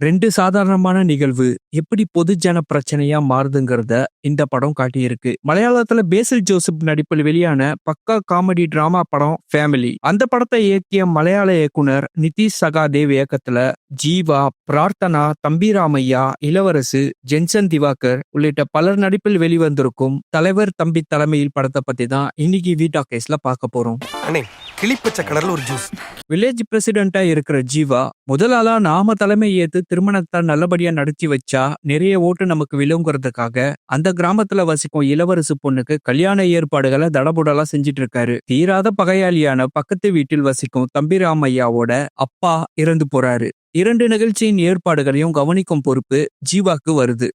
ரெண்டு சாதாரணமான நிகழ்வு எப்படி பொதுஜன பிரச்சனையா மாறுதுங்கிறத இந்த படம் காட்டியிருக்கு. மலையாளத்துல பேசில் ஜோசப் நடிப்பில் வெளியான பக்கா காமெடி டிராமா படம் ஃபேமிலி அந்த படத்தை இயக்கிய மலையாள இயக்குனர் நிதிஷ் சகாதேவ் இயக்கத்துல ஜீவா பிரார்த்தனா தம்பிராமையா இளவரசு ஜென்சன் திவாகர் உள்ளிட்ட பலர் நடிப்பில் வெளிவந்திருக்கும் தலைவர் தம்பி தலைமையில் படத்தை பத்தி தான் இன்னைக்கு வீட்டா கேஸ்ல பார்க்க போறோம். அண்ணே கிளிப்பச்சை கலர்ல ஒரு ஜூஸ் வில்லேஜ் பிரசிடென்ட்டா இருக்கிற ஜீவா முதலாளா நாம தலைமை ஏத்து திருமணத்தை நல்லபடியா நடத்தி வச்சா நிறைய ஓட்டு நமக்கு விழுங்குறதுக்காக அந்த கிராமத்துல வசிக்கும் இளவரசு பொண்ணுக்கு கல்யாண ஏற்பாடுகளை தடபுடலா செஞ்சிட்டு இருக்காரு தீராத பகையாளியான பக்கத்து வீட்டில் வசிக்கும் தம்பிராமையாவோட அப்பா இறந்து போறாரு. இரண்டு நிகழ்ச்சியின் ஏற்பாடுகளையும் கவனிக்கும் பொறுப்பு ஜீவாக்கு வருது.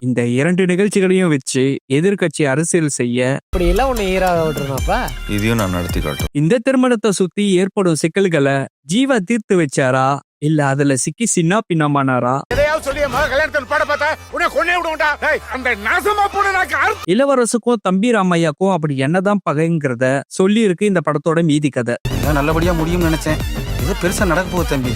இந்த இரண்டு நிகழ்ச்சிகளையும் வச்சு எதிர்க்கட்சி அரசியல் செய்ய இப்படி எல்லாம் உன்னை ஈராக விட்டுருனாப்பா இதையும் நான் நடத்தி காட்டுறேன் இந்த திருமணத்தை சுத்தி ஏற்படும் சிக்கல்களை ஜீவா தீர்த்து வச்சாரா? இல்ல அதுல சிக்கி சின்ன பின்னமானாரா? இளவரசுக்கும் தம்பி ராமையாக்கும் அப்படி என்னதான் பகைங்கிறத சொல்லி இருக்கு இந்த படத்தோட மீதி கதை. நல்லபடியா முடியும்னு நினைச்சேன். இது பெருசா நடக்க போகுது தம்பி.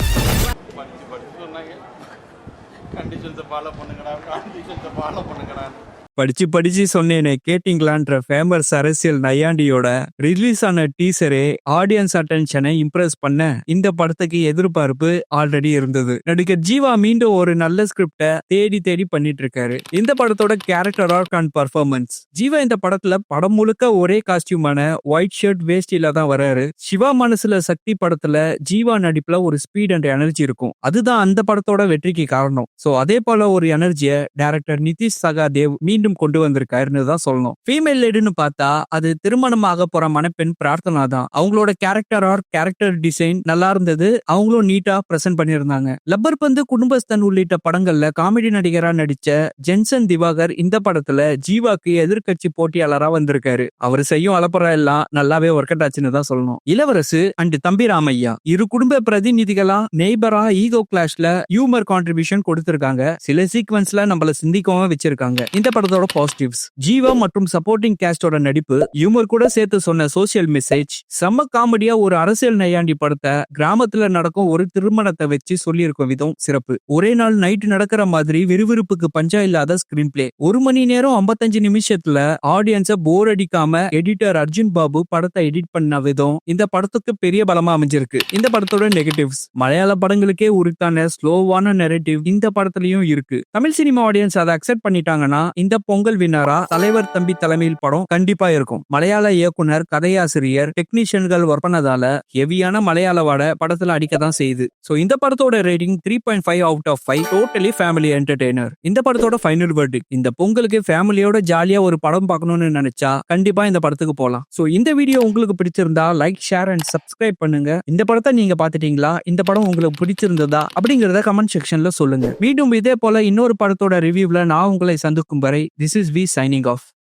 கண்டிஷன்ஸை ஃபாலோ பண்ணுங்கடா கண்டிஷன்ஸை ஃபாலோ பண்ணுங்கடான்னு படிச்சு படிச்சு சொன்னேனே கேட்டிங்களான்ற ஃபேமஸ் அரசியல் நையாண்டியோட ரிலீஸ் ஆன டீசரே ஆடியன்ஸ் அட்டென்ஷனை இம்ப்ரெஸ் பண்ண இந்த படத்துக்கு எதிர்பார்ப்பு ஆல்ரெடி இருந்தது. நடிகர் ஜீவா மீண்டும் ஒரு நல்ல ஸ்கிரிப்ட தேடி தேடி பண்ணிட்டு இருக்காரு இந்த படத்தோட character arc and performance Jiiva இந்த படத்துல படம் முழுக்க ஒரே காஸ்டியூமான ஒயிட் ஷர்ட் வேஷ்டில தான் வராரு. சிவா மனசுல சக்தி படத்துல ஜீவா நடிப்புல ஒரு ஸ்பீட் அண்ட் எனர்ஜி இருக்கும். அதுதான் அந்த படத்தோட வெற்றிக்கு காரணம். சோ அதே போல ஒரு எனர்ஜியை டேரக்டர் நிதிஷ் சகாதேவ் மீண்டும் கொண்டு வந்திருக்காருன்னு தான் சொல்லணும். ஃபீமேல் லீடுன்னு பார்த்தா அது திருமணமாக போற மணப்பெண் பிரார்த்தனா தான். அவங்களோட கேரக்டர் ஆர் கேரக்டர் டிசைன் நல்லா இருந்தது. அவங்களும் நீட்டா பிரசன்ட் பண்ணியிருந்தாங்க. லப்பர் பந்து குடும்பஸ்தன் உள்ளிட்ட படங்கள்ல காமெடி நடிகரா நடிச்ச ஜென்சன் திவாகர் இந்த படத்துல ஜீவாக்கு எதிர்க்கட்சி போட்டியாளரா வந்திருக்காரு. அவர் செய்யும் அலப்பறா எல்லாம் நல்லாவே ஒர்க் அவுட் ஆச்சுன்னு தான் சொல்லணும். இளவரசு அண்ட் தம்பி ராமையா இரு குடும்ப பிரதிநிதிகளா நெய்பரா ஈகோ கிளாஷ்ல ஹியூமர் கான்ட்ரிபியூஷன் கொடுத்திருக்காங்க. சில சீக்வன்ஸ்ல நம்மள சிந்திக்கவும் வச்சிருக்காங்க. இந்த படத்தை படத்தோட பாசிட்டிவ்ஸ் ஜீவா மற்றும் சப்போர்ட்டிங் கேஸ்டோட நடிப்பு ஹியூமர் கூட சேர்த்து சொன்ன சோசியல் மெசேஜ் செம்ம காமெடியா ஒரு அரசியல் நையாண்டி படத்தை கிராமத்துல நடக்கும் ஒரு திருமணத்தை வச்சு சொல்லியிருக்கும் விதம் சிறப்பு. ஒரே நாள் நைட் நடக்கிற மாதிரி விறுவிறுப்புக்கு பஞ்சா இல்லாத ஸ்கிரீன் பிளே ஒரு மணி நேரம் 55 நிமிஷத்துல ஆடியன்ஸ போர் அடிக்காம எடிட்டர் அர்ஜுன் பாபு படத்தை எடிட் பண்ண விதம் இந்த படத்துக்கு பெரிய பலமா அமைஞ்சிருக்கு. இந்த படத்தோட நெகட்டிவ்ஸ் மலையாள படங்களுக்கே உரித்தான ஸ்லோவான நெரட்டிவ் இந்த படத்துலயும் இருக்கு. தமிழ் சினிமா ஆடியன்ஸ் அதை அக்செப்ட் பண்ணிட்டாங்கன்னா இந்த பொங்கல் வின்னரா? தலைவர் தம்பி தலைமையில் படம் கண்டிப்பா இருக்கும். மலையாள இயக்குனர் கதையாசிரியர் டெக்னீஷியன்கள் ஒர்க் பண்ணதால ஹெவியான மலையாள வாட படத்துல அடிக்க தான் செய்யுது. சோ இந்த படத்தோட rating three point five out of five totally family entertainer இந்த படத்தோட ஃபைனல் வேர்டு இந்த பொங்கலுக்கு ஃபேமிலியோட ஜாலியா ஒரு படம் பார்க்கணும்னு நினைச்சா கண்டிப்பா இந்த படத்துக்கு போகலாம் சோ இந்த வீடியோ உங்களுக்கு பிடிச்சிருந்தா லைக் ஷேர் அண்ட் சப்ஸ்கிரைப் பண்ணுங்க. இந்த படத்தை நீங்க பாத்துட்டீங்களா இந்த படம் உங்களுக்கு பிடிச்சிருந்ததா? அப்படிங்கறத கமெண்ட் செக்ஷன்ல சொல்லுங்க. மீண்டும் இதே போல இன்னொரு படத்தோட ரிவ்யூவில் நான் உங்களை சந்திக்கும் வரை This is V signing off.